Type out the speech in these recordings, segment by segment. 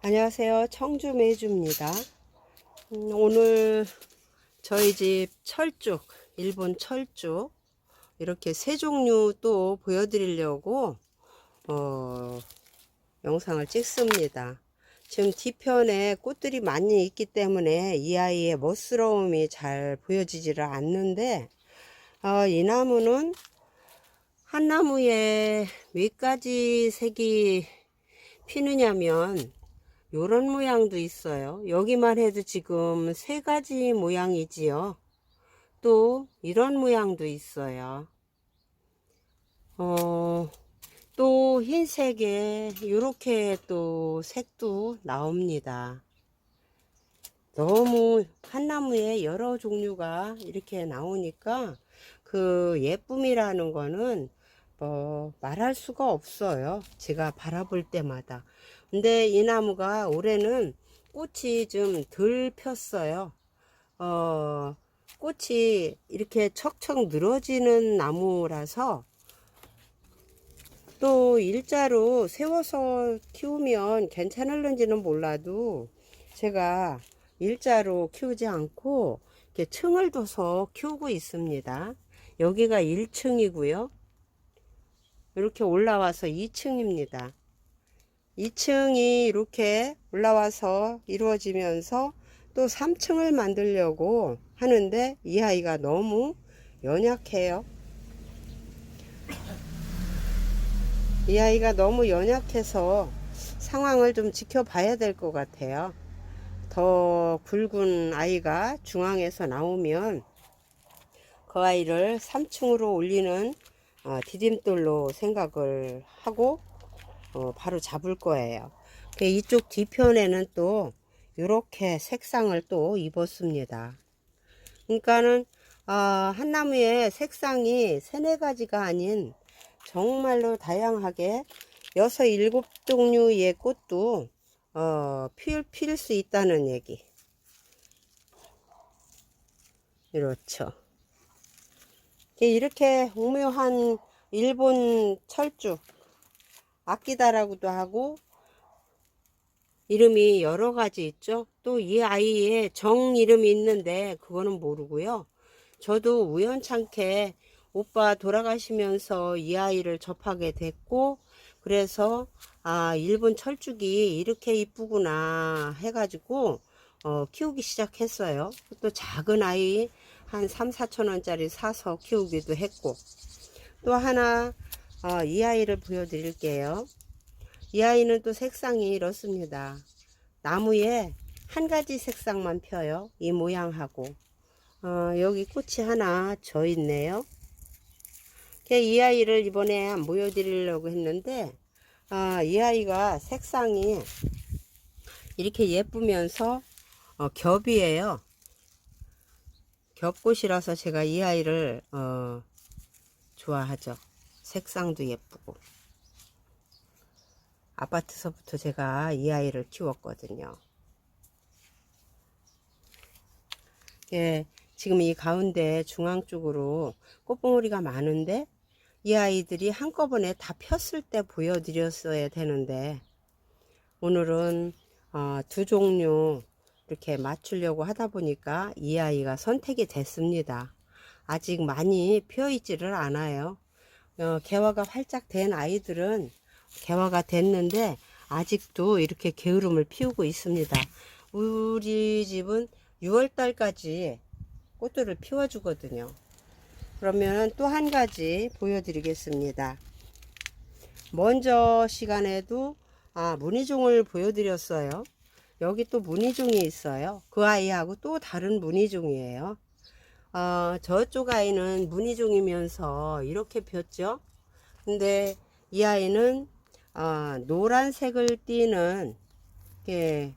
안녕하세요. 청주 매주입니다. 음, 오늘 저희 집 철쭉, 일본 철쭉 이렇게 세 종류 또 보여드리려고 어, 영상을 찍습니다. 지금 뒤편에 꽃들이 많이 있기 때문에 이 아이의 멋스러움이 잘 보여지지를 않는데 어, 이 나무는 한 나무에 몇 가지 색이 피느냐면 요런 모양도 있어요. 여기만 해도 지금 세 가지 모양이지요. 또 이런 모양도 있어요. 어, 또 흰색에 이렇게 또 색도 나옵니다. 너무 한 나무에 여러 종류가 이렇게 나오니까 그 예쁨이라는 거는 뭐 말할 수가 없어요. 제가 바라볼 때마다. 근데 이 나무가 올해는 꽃이 좀 덜 폈어요. 어, 꽃이 이렇게 척척 늘어지는 나무라서 또 일자로 세워서 키우면 괜찮을는지는 몰라도 제가 일자로 키우지 않고 이렇게 층을 둬서 키우고 있습니다. 여기가 1층이고요. 이렇게 올라와서 2층입니다. 2층이 이렇게 올라와서 이루어지면서 또 3층을 만들려고 하는데 이 아이가 너무 연약해요. 이 아이가 너무 연약해서 상황을 좀 지켜봐야 될 것 같아요. 더 굵은 아이가 중앙에서 나오면 그 아이를 3층으로 올리는 어, 디딤돌로 생각을 하고 어, 바로 잡을 거예요. 그 이쪽 뒤편에는 또 이렇게 색상을 또 입었습니다. 그러니까는 어, 한 나무의 색상이 세네 가지가 아닌 정말로 다양하게 여섯 일곱 종류의 꽃도 어, 필, 필수 있다는 얘기. 이렇죠. 이렇게 오묘한 일본 철쭉 아끼다라고도 하고 이름이 여러 가지 있죠. 또 이 아이의 정 이름이 있는데 그거는 모르고요. 저도 우연찮게 오빠 돌아가시면서 이 아이를 접하게 됐고 그래서 아 일본 철쭉이 이렇게 이쁘구나 해가지고 어, 키우기 시작했어요. 또 작은 아이 한 3, 4천 원짜리 사서 키우기도 했고 또 하나 어, 이 아이를 보여드릴게요. 이 아이는 또 색상이 이렇습니다. 나무에 한 가지 색상만 펴요. 이 모양하고 어, 여기 꽃이 하나 져 있네요. 이 아이를 이번에 보여드리려고 했는데 아, 이 아이가 색상이 이렇게 예쁘면서 어, 겹이에요. 겹꽃이라서 제가 이 아이를 어, 좋아하죠. 색상도 예쁘고 아파트서부터 제가 이 아이를 키웠거든요. 예, 지금 이 가운데 중앙 쪽으로 꽃봉오리가 많은데 이 아이들이 한꺼번에 다 폈을 때 보여드렸어야 되는데 오늘은 어, 두 종류 이렇게 맞추려고 하다 보니까 이 아이가 선택이 됐습니다. 아직 많이 피어 있지를 않아요. 어, 개화가 활짝 된 아이들은 개화가 됐는데 아직도 이렇게 게으름을 피우고 있습니다. 우리 집은 6월 달까지 꽃들을 피워주거든요. 그러면 또 한 가지 보여드리겠습니다. 먼저 시간에도 아, 무늬종을 보여드렸어요. 여기 또 무늬종이 있어요. 그 아이하고 또 다른 무늬종이에요. 어, 저쪽 아이는 무늬종이면서 이렇게 폈죠. 근데 이 아이는 어, 노란색을 띠는 게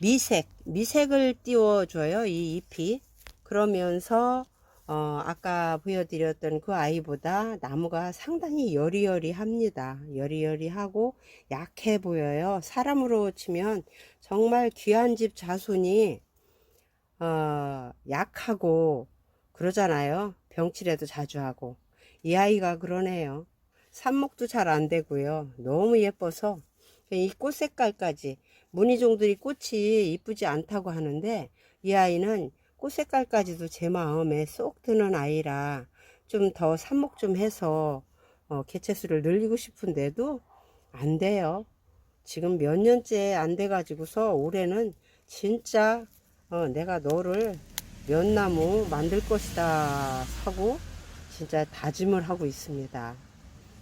미색, 미색을 띄워줘요. 이 잎이. 그러면서 어, 아까 보여드렸던 그 아이보다 나무가 상당히 여리여리합니다. 여리여리하고 약해 보여요. 사람으로 치면 정말 귀한 집 자손이 어, 약하고 그러잖아요. 병치레도 자주 하고. 이 아이가 그러네요. 삽목도 잘 안 되고요. 너무 예뻐서 이 꽃 색깔까지 무늬종들이 꽃이 이쁘지 않다고 하는데 이 아이는 꽃 색깔까지도 제 마음에 쏙 드는 아이라 좀 더 삽목 좀 해서 어, 개체수를 늘리고 싶은데도 안 돼요. 지금 몇 년째 안 돼가지고서 올해는 진짜 어, 내가 너를 면나무 만들 것이다 하고 진짜 다짐을 하고 있습니다.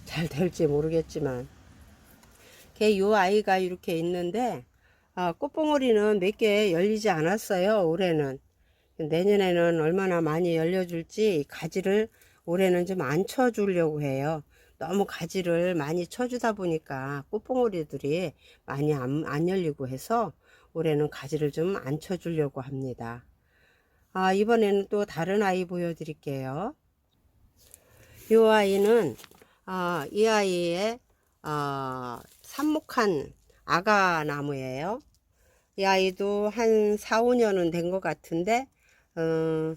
잘 될지 모르겠지만. 걔 요 아이가 이렇게 있는데 아, 꽃봉오리는 몇 개 열리지 않았어요 올해는. 내년에는 얼마나 많이 열려줄지 가지를 올해는 좀 안 쳐주려고 해요. 너무 가지를 많이 쳐주다 보니까 꽃봉오리들이 많이 안, 안 열리고 해서 올해는 가지를 좀 안 쳐주려고 합니다 아, 이번에는 또 다른 아이 보여드릴게요 이 아이는 아, 이 아이의 어, 삽목한 아가 나무예요. 이 아이도 한 4, 5년은 된 것 같은데 어,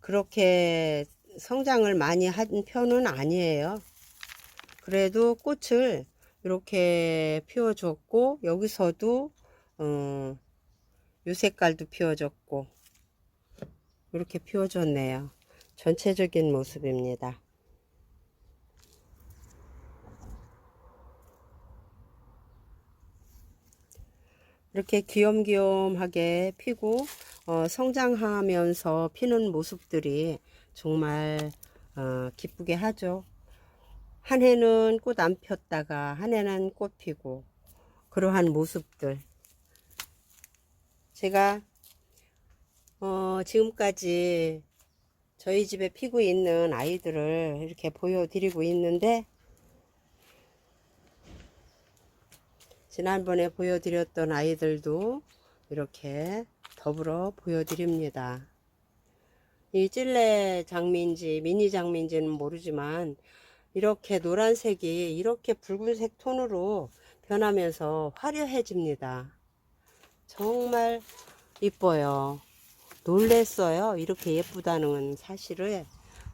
그렇게 성장을 많이 한 편은 아니에요. 그래도 꽃을 이렇게 피워줬고 여기서도 어, 요 색깔도 피워줬고 이렇게 피워줬네요. 전체적인 모습입니다. 이렇게 귀염귀염하게 피고 어, 성장하면서 피는 모습들이 정말 어, 기쁘게 하죠. 한 해는 꽃 안 폈다가 한 해는 꽃 피고 그러한 모습들 제가 어, 지금까지 저희 집에 피고 있는 아이들을 이렇게 보여드리고 있는데 지난번에 보여드렸던 아이들도 이렇게 더불어 보여드립니다. 이 찔레 장미인지 미니 장미인지는 모르지만 이렇게 노란색이 이렇게 붉은색 톤으로 변하면서 화려해집니다. 정말 이뻐요. 놀랬어요. 이렇게 예쁘다는 사실을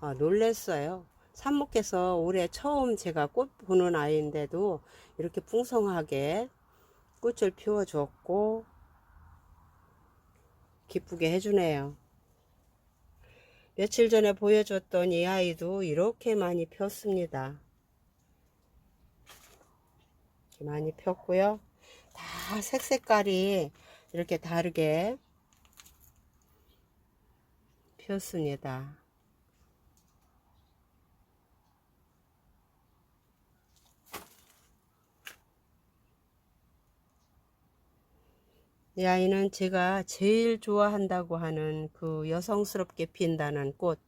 어, 놀랬어요. 삽목해서 올해 처음 제가 꽃 보는 아이인데도 이렇게 풍성하게 꽃을 피워 줬고 기쁘게 해주네요. 며칠 전에 보여줬던 이 아이도 이렇게 많이 폈습니다. 이렇게 많이 폈고요. 다 색색깔이 이렇게 다르게 폈습니다. 이 아이는 제가 제일 좋아한다고 하는 그 여성스럽게 핀다는 꽃.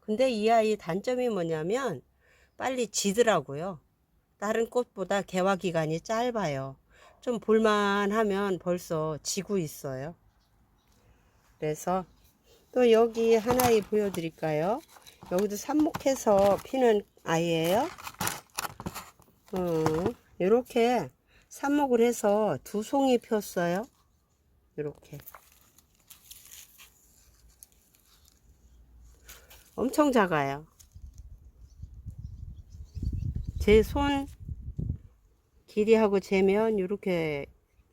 근데 이 아이 단점이 뭐냐면 빨리 지더라고요. 다른 꽃보다 개화 기간이 짧아요. 좀 볼만하면 벌써 지고 있어요. 그래서 또 여기 하나에 보여드릴까요? 여기도 삽목해서 피는 아이예요. 어, 이렇게 삽목을 해서 두 송이 폈어요. 이렇게 엄청 작아요. 제 손 길이하고 재면 이렇게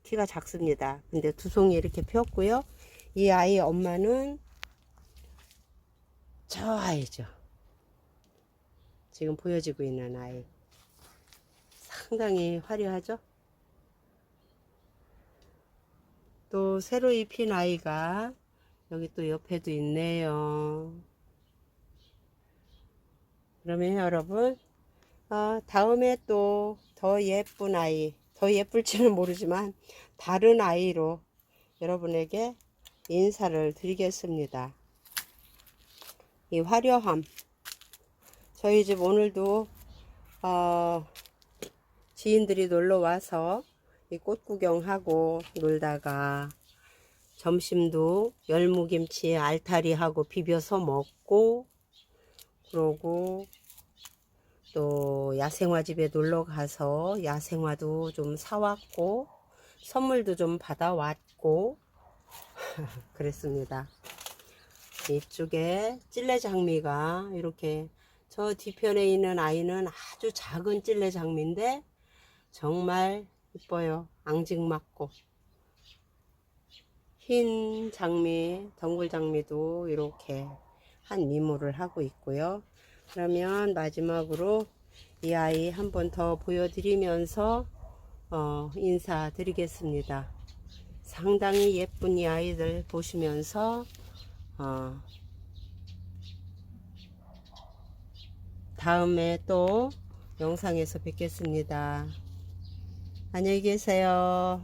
키가 작습니다. 근데 두 송이 이렇게 폈고요. 이 아이 엄마는 저 아이죠. 지금 보여지고 있는 아이. 상당히 화려하죠? 또 새로 입힌 아이가 여기 또 옆에도 있네요. 그러면 여러분 어, 다음에 또 더 예쁜 아이 더 예쁠지는 모르지만 다른 아이로 여러분에게 인사를 드리겠습니다. 이 화려함 저희 집 오늘도 어, 지인들이 놀러 와서 이 꽃 구경하고 놀다가 점심도 열무김치 알타리하고 비벼서 먹고 그러고 또 야생화 집에 놀러 가서 야생화도 좀 사왔고 선물도 좀 받아왔고 그랬습니다. 이쪽에 찔레 장미가 이렇게 저 뒤편에 있는 아이는 아주 작은 찔레 장미인데 정말 이뻐요. 앙증맞고 흰 장미, 덩굴 장미도 이렇게 한 미모를 하고 있고요. 그러면 마지막으로 이 아이 한 번 더 보여드리면서 어, 인사드리겠습니다. 상당히 예쁜 이 아이들 보시면서 어, 다음에 또 영상에서 뵙겠습니다. 안녕히 계세요.